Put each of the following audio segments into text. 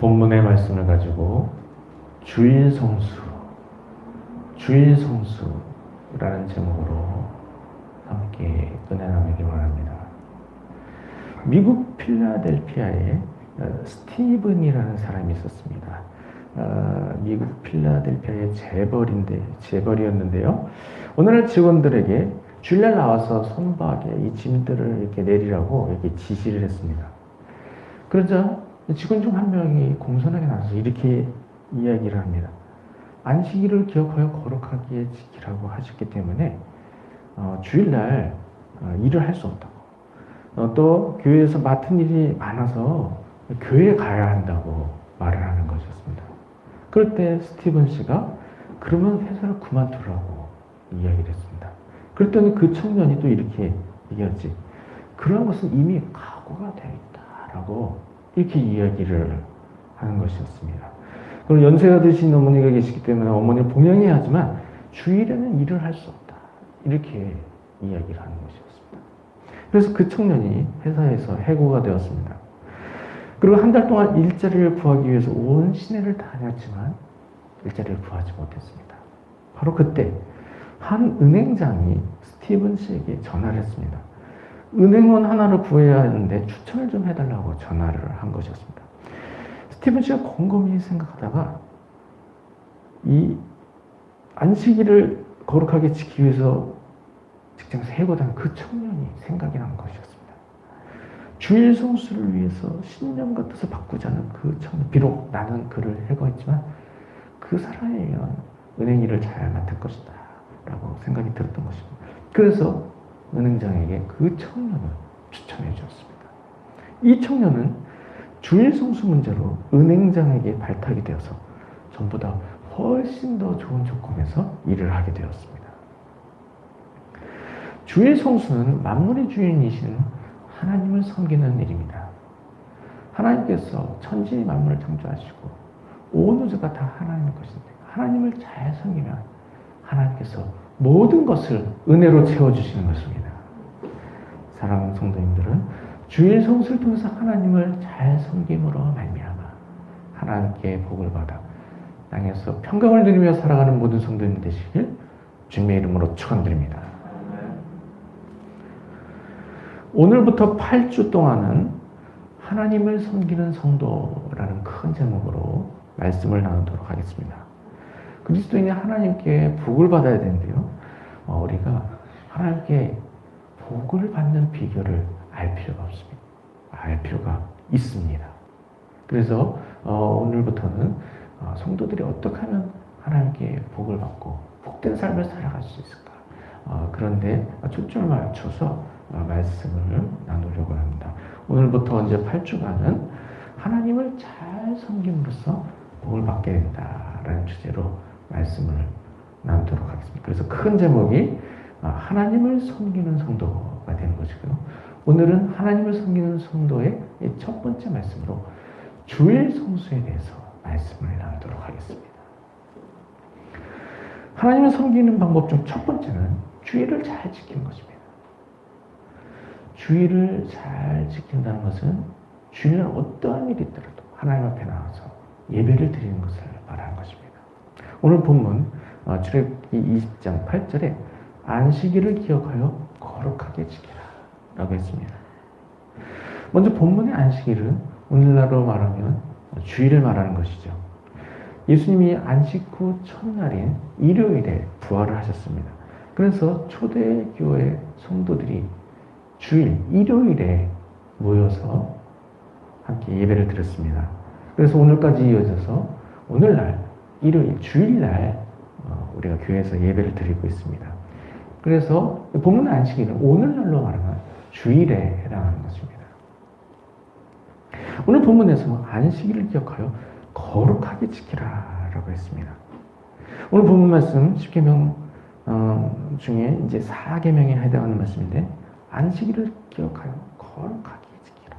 본문의 말씀을 가지고 주일 성수, 주일 성수라는 제목으로 함께 은혜 나누기 원합니다. 미국 필라델피아에 어, 스티븐이라는 사람이 있었습니다. 어, 미국 필라델피아의 재벌인데 재벌이었는데요. 오늘날 직원들에게 주일날 나와서 선박에 이 짐들을 이렇게 내리라고 이렇게 지시를 했습니다. 그러자 직원 중 한 명이 공손하게 나와서 이렇게 이야기를 합니다. 안식일을 기억하여 거룩하게 지키라고 하셨기 때문에 어, 주일날 어, 일을 할 수 없다고. 어, 또 교회에서 맡은 일이 많아서 교회에 가야 한다고 말을 하는 것이었습니다. 그럴 때 스티븐 씨가 그러면 회사를 그만두라고 이야기를 했습니다. 그랬더니 그 청년이 또 이렇게 얘기하지. 그런 것은 이미 각오가 되어 있다라고 이렇게 이야기를 하는 것이었습니다. 그리고 연세가 드신 어머니가 계시기 때문에 어머니를 봉양해야 하지만 주일에는 일을 할 수 없다. 이렇게 이야기를 하는 것이었습니다. 그래서 그 청년이 회사에서 해고가 되었습니다. 그리고 한 달 동안 일자리를 구하기 위해서 온 시내를 다녔지만 일자리를 구하지 못했습니다. 바로 그때 한 은행장이 스티븐 씨에게 전화를 했습니다. 은행원 하나를 구해야 하는데 추천을 좀 해달라고 전화를 한 것이었습니다. 스티븐 씨가 곰곰이 생각하다가 이 안식일을 거룩하게 지키기 위해서 직장에서 해고된 그 청년이 생각이 난 것이었습니다. 주일 성수를 위해서 신념 같아서 바꾸자는 그 청년, 비록 나는 그를 해고했지만 그 사람에 의한 은행 일을 잘 맡을 것이다. 라고 생각이 들었던 것입니다. 그래서 은행장에게 그 청년을 추천해 주었습니다. 이 청년은 주일 성수 문제로 은행장에게 발탁이 되어서 전보다 훨씬 더 좋은 조건에서 일을 하게 되었습니다. 주일 성수는 만물의 주인이신 하나님을 섬기는 일입니다. 하나님께서 천지 만물을 창조하시고 온 우주가 다 하나님의 것인데 하나님을 잘 섬기면 하나님께서 모든 것을 은혜로 채워주시는 것입니다. 사랑하는 성도님들은 주일 성수를 통해서 하나님을 잘 섬김으로 말미암아 하나님께 복을 받아 땅에서 평강을 누리며 살아가는 모든 성도님 되시길 주님의 이름으로 축원드립니다. 오늘부터 8주 동안은 하나님을 섬기는 성도라는 큰 제목으로 말씀을 나누도록 하겠습니다. 그리스도인이 하나님께 복을 받아야 되는데요. 어, 우리가 하나님께 복을 받는 비결을 알 필요가 없습니다. 알 필요가 있습니다. 그래서 어, 오늘부터는 어, 성도들이 어떻게 하면 하나님께 복을 받고 복된 삶을 살아갈 수 있을까? 어, 그런데 초점을 맞춰서 어, 말씀을 나누려고 합니다. 오늘부터 이제 8주간은 하나님을 잘 섬김으로써 복을 받게 된다라는 주제로 말씀을 나누도록 하겠습니다. 그래서 큰 제목이 아, 하나님을 섬기는 성도가 되는 것이고요. 오늘은 하나님을 섬기는 성도의 첫 번째 말씀으로 주일 성수에 대해서 말씀을 나누도록 하겠습니다. 하나님을 섬기는 방법 중 첫 번째는 주일을 잘 지키는 것입니다. 주일을 잘 지킨다는 것은 주일은 어떠한 일이 있더라도 하나님 앞에 나와서 예배를 드리는 것을. 오늘 본문 어, 출애굽기 20장 8절에 안식일을 기억하여 거룩하게 지키라 라고 했습니다. 먼저 본문의 안식일은 오늘날로 말하면 주일을 말하는 것이죠. 예수님이 안식 후 첫날인 일요일에 부활을 하셨습니다. 그래서 초대교회 성도들이 주일, 일요일에 모여서 함께 예배를 드렸습니다. 그래서 오늘까지 이어져서 오늘날, 일요일, 주일날 어, 우리가 교회에서 예배를 드리고 있습니다. 그래서 본문 안식일은 오늘날로 말하면 주일에 해당하는 것입니다. 오늘 본문에서 안식일을 기억하여 거룩하게 지키라라고 했습니다. 오늘 본문 말씀 10계명 어, 중에 이제 4계명에 해당하는 말씀인데 안식일을 기억하여 거룩하게 지키라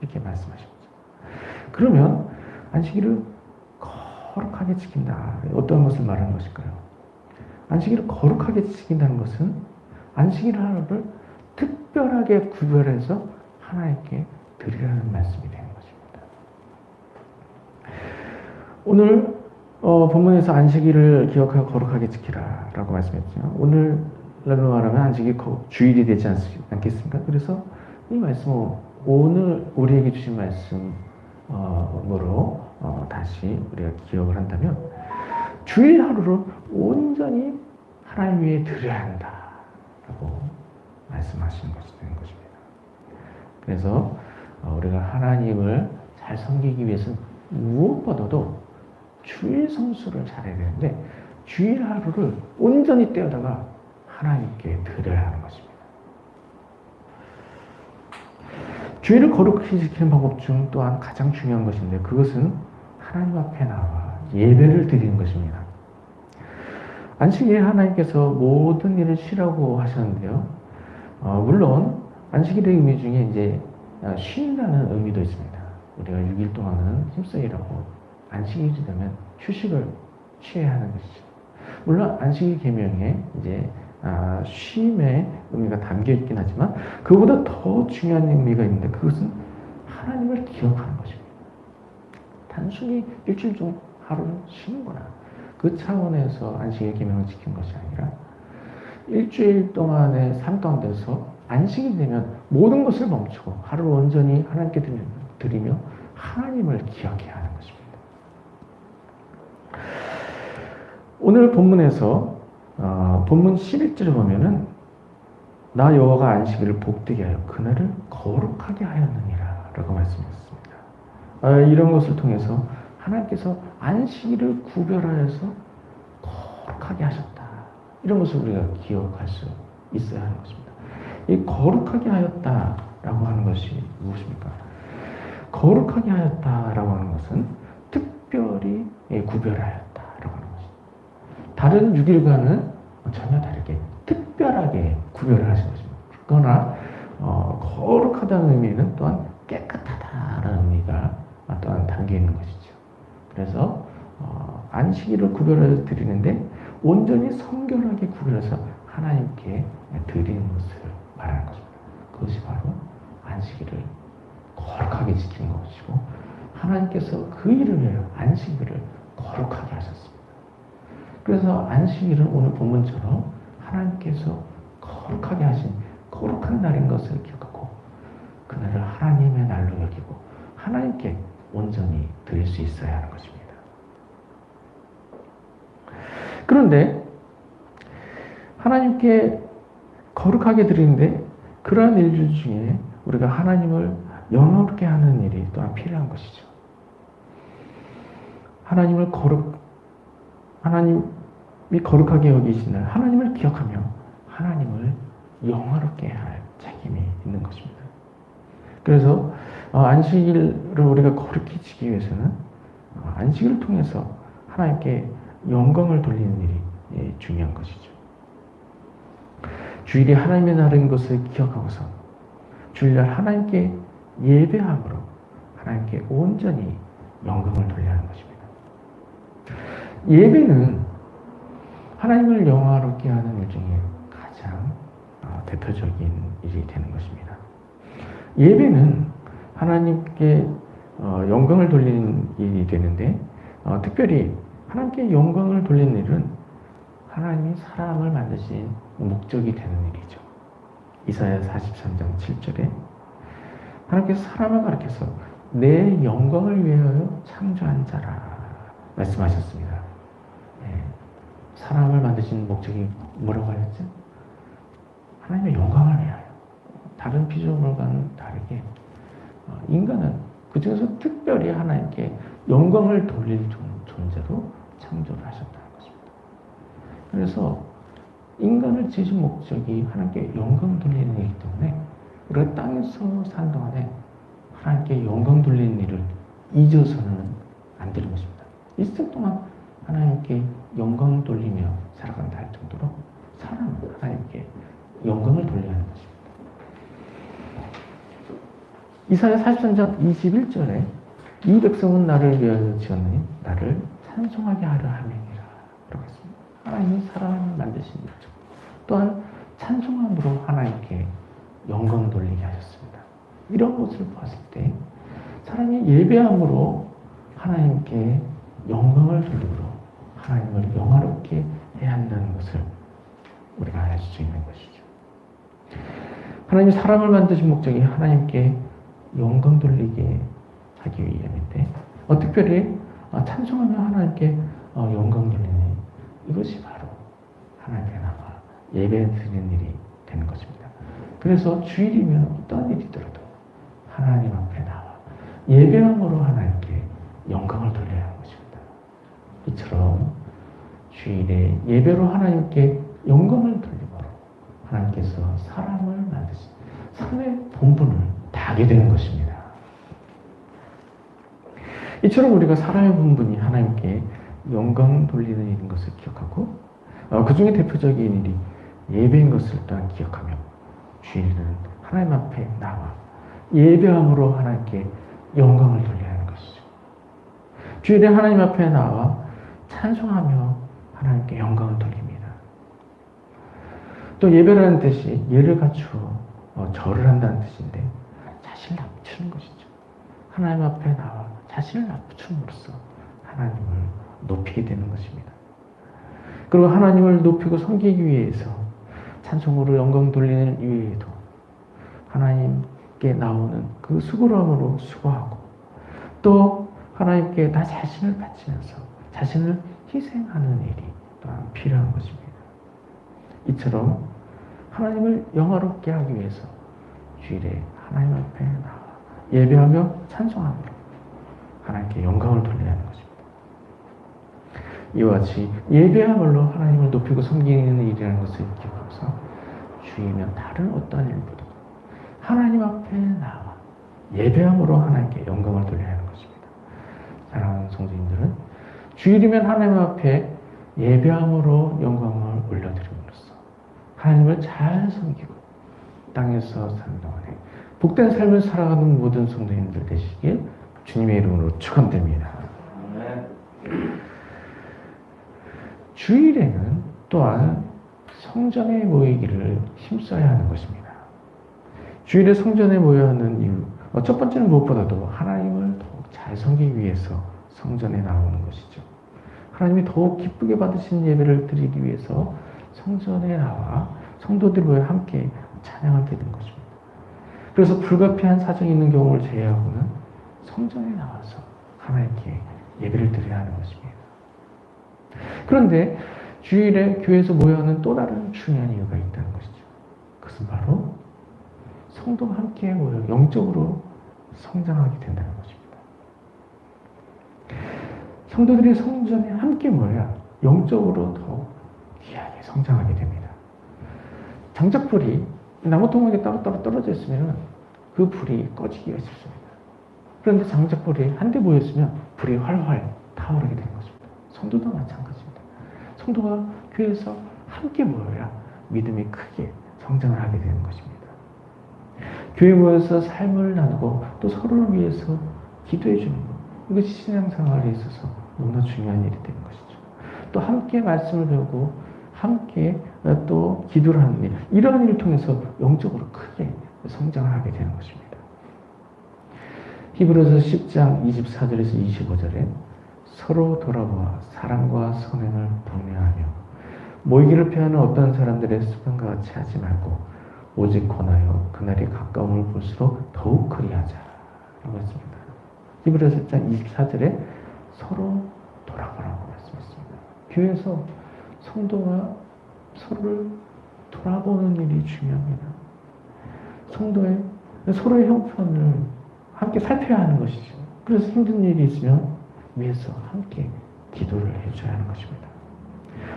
이렇게 말씀하신 거죠. 그러면 안식일을 거룩하게 지킨다. 어떤 것을 말하는 것일까요? 안식일을 거룩하게 지킨다는 것은 안식일 하루를 특별하게 구별해서 하나님께 드리라는 말씀이 되는 것입니다. 오늘 어, 본문에서 안식일을 기억하고 거룩하게 지키라 라고 말씀했죠. 오늘 날로 말하면 안식일 거- 주일이 되지 않, 않겠습니까? 그래서 이 말씀은 오늘 우리에게 주신 말씀으로 어, 다시 우리가 기억을 한다면 주일 하루를 온전히 하나님 위에 드려야 한다라고 말씀하시는 것이 되는 것입니다. 그래서 어, 우리가 하나님을 잘 섬기기 위해서 무엇보다도 주일 성수를 잘해야 되는데 주일 하루를 온전히 떼어다가 하나님께 드려야 하는 것입니다. 주일을 거룩히 지키는 방법 중 또한 가장 중요한 것인데 그것은 하나님 앞에 나와 예배를 드리는 것입니다. 안식일에 하나님께서 모든 일을 쉬라고 하셨는데요. 어, 물론 안식일의 의미 중에 이제 어, 쉰다는 의미도 있습니다. 우리가 6일 동안은 일하고 안식일이 되면 휴식을 취해야 하는 것이죠. 물론 안식일 계명에 이제 아, 쉼의 의미가 담겨 있긴 하지만 그보다 더 중요한 의미가 있는데 그것은 하나님을 기억하는 것입니다. 단순히 일주일 중 하루를 쉬는구나. 그 차원에서 안식일 계명을 지킨 것이 아니라 일주일 동안의 삶 가운데서 안식이 되면 모든 것을 멈추고 하루를 온전히 하나님께 드리- 드리며 하나님을 기억해야 하는 것입니다. 오늘 본문에서 어, 본문 11절에 보면은 나 여호와가 안식일을 복되게 하여 그날을 거룩하게 하였느니라 라고 말씀했습니다. 아, 이런 것을 통해서 하나님께서 안식일을 구별하여서 거룩하게 하셨다. 이런 것을 우리가 기억할 수 있어야 하는 것입니다. 이 거룩하게 하였다라고 하는 것이 무엇입니까? 거룩하게 하였다라고 하는 것은 특별히 예, 구별하였다라고 하는 것입니다. 다른 6일과는 전혀 다르게 특별하게 구별을 하신 것입니다. 그러나 어, 거룩하다는 의미는 또한 깨끗하다라는 의미가 또한 담겨 있는 것이죠. 그래서 어, 안식일을 구별해 드리는데 온전히 성결하게 구별해서 하나님께 드리는 것을 말하는 것입니다. 그것이 바로 안식일을 거룩하게 지키는 것이고 하나님께서 그 일을 위하여 안식일을 거룩하게 하셨습니다. 그래서 안식일은 오늘 본문처럼 하나님께서 거룩하게 하신 거룩한 날인 것을 기억하고 그날을 하나님의 날로 여기고 하나님께 온전히 드릴 수 있어야 하는 것입니다. 그런데 하나님께 거룩하게 드리는데 그러한 일들 중에 우리가 하나님을 영화롭게 하는 일이 또한 필요한 것이죠. 하나님을 거룩, 하나님이 거룩하게 여기신 날, 하나님을 기억하며 하나님을 영화롭게 할 책임이 있는 것입니다. 그래서 어, 안식일을 우리가 거룩히 지키기 위해서는 어, 안식일을 통해서 하나님께 영광을 돌리는 일이 예, 중요한 것이죠. 주일이 하나님의 날인 것을 기억하고서 주일날 하나님께 예배함으로 하나님께 온전히 영광을 돌려야 하는 것입니다. 예배는 하나님을 영화롭게 하는 일 중에 가장 어, 대표적인 일이 되는 것입니다. 예배는 하나님께 어, 영광을 돌리는 일이 되는데 어, 특별히 하나님께 영광을 돌리는 일은 하나님이 사람을 만드신 목적이 되는 일이죠. 이사야 43장 7절에 하나님께서 사람을 가르쳐서 내 영광을 위하여 창조한 자라 말씀하셨습니다. 네. 사람을 만드신 목적이 뭐라고 하였죠? 하나님의 영광을. 다른 피조물과는 다르게 어, 인간은 그 중에서 특별히 하나님께 영광을 돌릴 존- 존재로 창조를 하셨다는 것입니다. 그래서 인간을 지으신 목적이 하나님께 영광 돌리는 일이기 때문에 우리가 땅에서 사는 동안에 하나님께 영광 돌리는 일을 잊어서는 안 되는 것입니다. 이생 동안 하나님께 영광 돌리며 살아간다 할 정도로 사람은 하나님께 영광을 돌려야 하는 것입니다. 이사야 43장 21절에 이 백성은 나를 위하여 지었느니 나를 찬송하게 하려 함이니라 라고 했습니다. 하나님이 사람을 만드신 목적 또한 찬송함으로 하나님께 영광 돌리게 하셨습니다. 이런 것을 봤을 때 사람이 예배함으로 하나님께 영광을 돌림으로 하나님을 영화롭게 해야 한다는 것을 우리가 알 수 있는 것이죠. 하나님이 사람을 만드신 목적이 하나님께 영광 돌리게 하기 위함인데 어, 특별히 어, 찬송하며 하나님께 어, 영광 돌리는 이것이 바로 하나님께 나가 예배 드리는 일이 되는 것입니다. 그래서 주일이면 어떤 일이 들어도 하나님 앞에 나와 예배함으로 하나님께 영광을 돌려야 하는 것입니다. 이처럼 주일에 예배로 하나님께 영광을 돌림으로 하나님께서 사람을 만드신 삶의 본분을 다하게 되는 것입니다. 이처럼 우리가 사람의 본분이 하나님께 영광 돌리는 일인 것을 기억하고 어, 그 중에 대표적인 일이 예배인 것을 또한 기억하며 주일은 하나님 앞에 나와 예배함으로 하나님께 영광을 돌려야 하는 것이죠. 주일에 하나님 앞에 나와 찬송하며 하나님께 영광을 돌립니다. 또 예배라는 뜻이 예를 갖추어 어, 절을 한다는 뜻인데 자신을 낮추는 것이죠. 하나님 앞에 나와 자신을 낮춤으로써 하나님을 높이게 되는 것입니다. 그리고 하나님을 높이고 섬기기 위해서 찬송으로 영광 돌리는 이외에도 하나님께 나오는 그 수고함으로 수고하고 또 하나님께 나 자신을 바치면서 자신을 희생하는 일이 또한 필요한 것입니다. 이처럼 하나님을 영화롭게 하기 위해서 주일에 하나님 앞에 나와 예배하며 찬송함으로 하나님께 영광을 하는 것입니다. 이와 같이 예배함으로 하나님을 높이고 섬기는 일이라는 것을 기억하면서 주이면 다른 어떤 일보다 하나님 앞에 나와 예배함으로 하나님께 영광을 하는 것입니다. 사랑하는 성도님들은 주일이면 하나님 앞에 예배함으로 영광을 올려드림으로써 하나님을 잘 섬기고 땅에서 사는 동안에 복된 삶을 살아가는 모든 성도님들 되시길 주님의 이름으로 축원드립니다. 주일에는 또한 성전에 모이기를 힘써야 하는 것입니다. 주일에 성전에 모여야 하는 이유, 어, 첫 번째는 무엇보다도 하나님을 더욱 잘 섬기기 위해서 성전에 나오는 것이죠. 하나님이 더욱 기쁘게 받으신 예배를 드리기 위해서 성전에 나와 성도들이 모여 함께 찬양하게 된 것입니다. 그래서 불가피한 사정이 있는 경우를 제외하고는 성전에 나와서 하나님께 예배를 드려야 하는 것입니다. 그런데 주일에 교회에서 모여하는 또 다른 중요한 이유가 있다는 것이죠. 그것은 바로 성도가 함께 모여 영적으로 성장하게 된다는 것입니다. 성도들이 성전에 함께 모여야 영적으로 더 귀하게 성장하게 됩니다. 장작불이 나무 통목에 따로따로 떨어져 있으면 그 불이 꺼지기가 쉽습니다. 그런데 장작불이 한데 모였으면 불이 활활 타오르게 되는 것입니다. 성도도 마찬가지입니다. 성도가 교회에서 함께 모여야 믿음이 크게 성장을 하게 되는 것입니다. 교회 모여서 삶을 나누고 또 서로를 위해서 기도해 주는 것. 이것이 신앙생활에 있어서 너무나 중요한 일이 되는 것이죠. 또 함께 말씀을 배우고 함께 또 기도를 하는 일. 이러한 일을 통해서 영적으로 크게 성장을 하게 되는 것입니다. 히브리서 10장 24절에서 25절에 서로 돌아보아 사랑과 선행을 독려하며 모이기를 피하는 어떤 사람들의 습관과 같이 하지 말고 오직 권하여 그날이 가까움을 볼수록 더욱 그리하자 라고 했습니다. 히브리서 10장 24절에 서로 돌아보라고 말씀했습니다. 교회에서 성도가 서로를 돌아보는 일이 중요합니다. 성도의 서로의 형편을 함께 살펴야 하는 것이죠. 그래서 힘든 일이 있으면 위해서 함께 기도를 해줘야 하는 것입니다.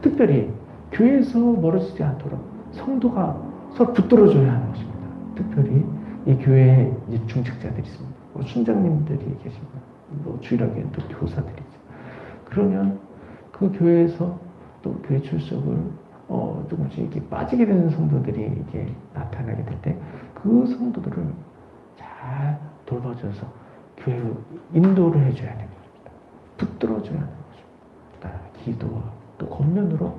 특별히 교회에서 멀어지지 않도록 성도가 서로 붙들어줘야 하는 것입니다. 특별히 이 교회에 이제 중직자들이 있습니다. 뭐 순장님들이 계십니다. 뭐 주일학교에 또 교사들이죠. 그러면 그 교회에서 또 교회 출석을 어, 조금씩 이렇게 빠지게 되는 성도들이 이게 나타나게 될 때 그 성도들을 잘 돌봐줘서 교회로 인도를 해줘야 됩니다. 붙들어줘야 하는 것입니다. 기도와 또 겉면으로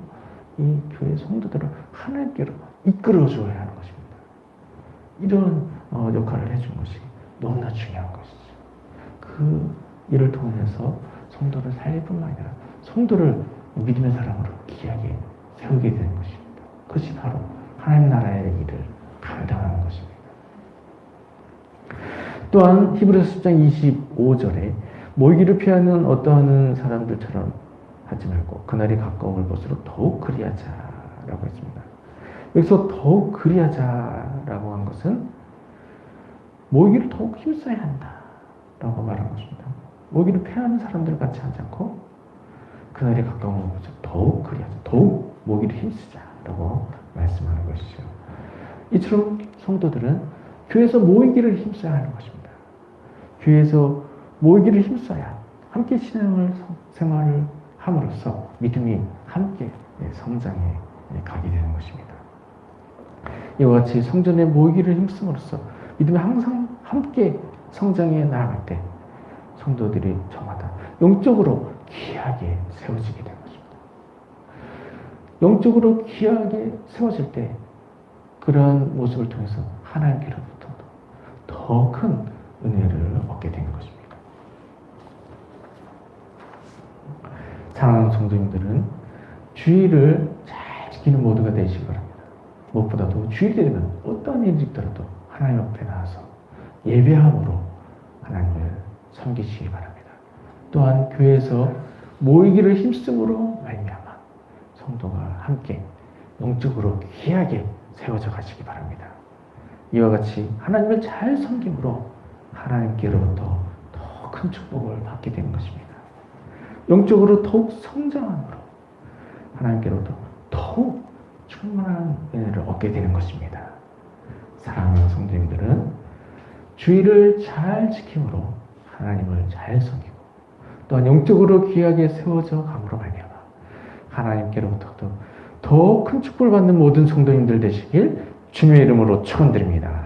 이 교회 성도들을 하나님께로 이끌어줘야 하는 것입니다. 이런 어, 역할을 해준 것이 너무나 중요한 것이죠. 그 이를 통해서 성도를 살릴 뿐만 아니라 성도를 믿음의 사람으로 귀하게 세우게 되는 것입니다. 그것이 바로 하나님 나라의 일을 감당하는 것입니다. 또한 히브리서 10장 25절에 모이기를 피하는 어떠한 사람들처럼 하지 말고 그날이 가까움을 볼수록 더욱 그리하자라고 했습니다. 여기서 더욱 그리하자라고 한 것은 모이기를 더욱 힘써야 한다라고 말한 것입니다. 모이기를 피하는 사람들 같이 하지 않고 그날이 가까움을 볼수록 더욱 그리하자, 더욱 모이기를 힘쓰자라고 말씀하는 것이죠. 이처럼 성도들은 교회에서 모이기를 힘써야 하는 것입니다. 교회에서 모이기를 힘써야 함께 신앙을 생활을 함으로써 믿음이 함께 성장해 가게 되는 것입니다. 이와 같이 성전에 모이기를 힘쓰므로써 믿음이 항상 함께 성장해 나아갈 때 성도들이 저마다 영적으로 귀하게 세워지게 되는 것입니다. 영적으로 귀하게 세워질 때 그러한 모습을 통해서 하나님께로부터 더 큰 은혜를 얻게 되는 것입니다. 사랑하는 성도님들은 주의를 잘 지키는 모두가 되시기 바랍니다. 무엇보다도 주의 되면 어떠한 일이 있더라도 하나님 앞에 나와서 예배함으로 하나님을 섬기시기 바랍니다. 또한 교회에서 모이기를 힘쓰므로 말미암아 성도가 함께 영적으로 귀하게 세워져 가시기 바랍니다. 이와 같이 하나님을 잘 섬김으로 하나님께로부터 더 큰 축복을 받게 되는 것입니다. 영적으로 더욱 성장함으로 하나님께로부터 더욱 충만한 은혜를 얻게 되는 것입니다. 사랑하는 성도님들은 주의를 잘 지킴으로 하나님을 잘 섬기고 또한 영적으로 귀하게 세워져 감으로 말미암아 하나님께로부터 더 큰 축복을 받는 모든 성도님들 되시길 주님의 이름으로 축원드립니다.